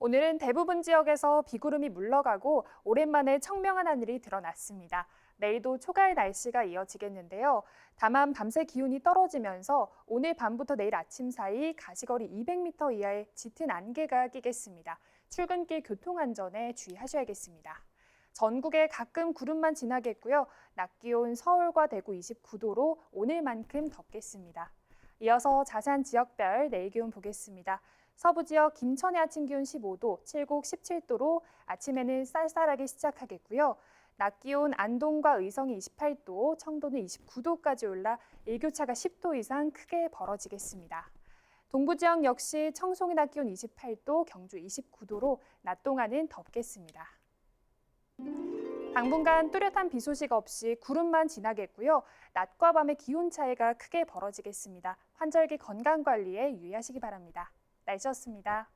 오늘은 대부분 지역에서 비구름이 물러가고 오랜만에 청명한 하늘이 드러났습니다. 내일도 초가을 날씨가 이어지겠는데요. 다만 밤새 기온이 떨어지면서 오늘 밤부터 내일 아침 사이 가시거리 200m 이하의 짙은 안개가 끼겠습니다. 출근길 교통안전에 주의하셔야겠습니다. 전국에 가끔 구름만 지나겠고요. 낮 기온 서울과 대구 29도로 오늘만큼 덥겠습니다. 이어서 자세한 지역별 내일 기온 보겠습니다. 서부 지역 김천의 아침 기온 15도, 칠곡 17도로 아침에는 쌀쌀하게 시작하겠고요. 낮 기온 안동과 의성이 28도, 청도는 29도까지 올라 일교차가 10도 이상 크게 벌어지겠습니다. 동부 지역 역시 청송의 낮 기온 28도, 경주 29도로 낮 동안은 덥겠습니다. 당분간 뚜렷한 비 소식 없이 구름만 지나겠고요. 낮과 밤의 기온 차이가 크게 벌어지겠습니다. 환절기 건강 관리에 유의하시기 바랍니다. 날씨였습니다.